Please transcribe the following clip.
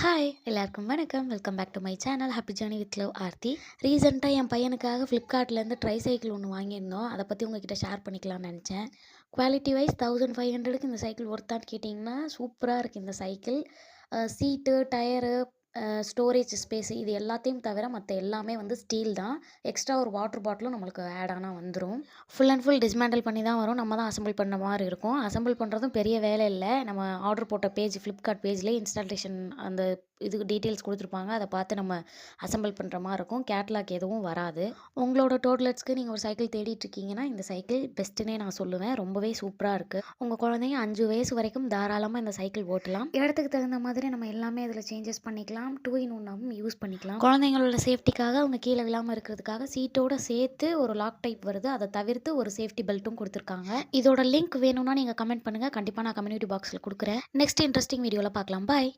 Hi எல்லாருக்கும் வணக்கம். Welcome back to my channel happy journey with love Aarthi ரீசெண்டாக என் பையனுக்காக ஃப்ளிப்கார்ட்லேருந்து ட்ரை சைக்கிள் ஒன்று வாங்கியிருந்தோம். அதை பற்றி உங்ககிட்ட ஷேர் பண்ணிக்கலாம்னு நினச்சேன். குவாலிட்டி வைஸ் தௌசண்ட் ஃபைவ் ஹண்ட்ரடுக்கு இந்த சைக்கிள் ஒர்த்தான்னு கேட்டிங்கன்னா சூப்பராக இருக்குது இந்த cycle seat tyre storage space இது எல்லாத்தையும் தவிர மற்ற எல்லாமே வந்து ஸ்டீல் தான். எக்ஸ்ட்ரா ஒரு வாட்டர் பாட்டிலும் நம்மளுக்கு ஆட் ஆனால் வந்துடும் ஃபுல் அண்ட் ஃபுல் டிஸ்மேண்டில் பண்ணி தான் வரும். நம்ம தான் அசம்பிள் பண்ண மாதிரி இருக்கும். அசம்பிள் பண்ணுறதும் பெரிய வேலை இல்லை. நம்ம ஆர்டர் போட்ட பேஜ் ஃப்ளிப்கார்ட் பேஜ்லேயே இன்ஸ்டாலேஷன் அந்த இதுக்கு டீட்டெயில்ஸ் கொடுத்துருப்பாங்க. அதை பார்த்து நம்ம அசம்பிள் பண்ணுற மாதிரி இருக்கும். கேட்லாக் எதுவும் வராது. உங்களோட டோட்லெட்ஸ்க்கு நீங்கள் ஒரு சைக்கிள் தேடிட்டு இருக்கீங்கன்னா இந்த சைக்கிள் பெஸ்ட்டுன்னே நான் சொல்லுவேன். ரொம்பவே சூப்பராக இருக்குது உங்கள் குழந்தைங்க அஞ்சு வயசு வரைக்கும் தாராளமாக இந்த சைக்கிள் ஓட்டலாம். இடத்துக்கு தகுந்த மாதிரி நம்ம எல்லாமே இதில் சேஞ்சஸ் பண்ணிக்கலாம். டூ இன் ஒன்னாகவும் யூஸ் பண்ணிக்கலாம். குழந்தைங்களோட சேஃப்டிக்காக அவங்க கீழே விழாமல் இருக்கிறதுக்காக சீட்டோட சேர்த்து ஒரு லாக் டைப் வருது. அதை தவிர்த்து ஒரு சேஃப்டி பெல்ட்டும் கொடுத்துருக்காங்க. இதோட லிங்க் வேணும்னா நீங்கள் கமெண்ட் பண்ணுங்கள் கண்டிப்பாக நான் கம்யூனிட்டி பாக்ஸில் கொடுக்குறேன். நெக்ஸ்ட் இன்ட்ரெஸ்டிங் வீடியோவில் பார்க்கலாம். பாய்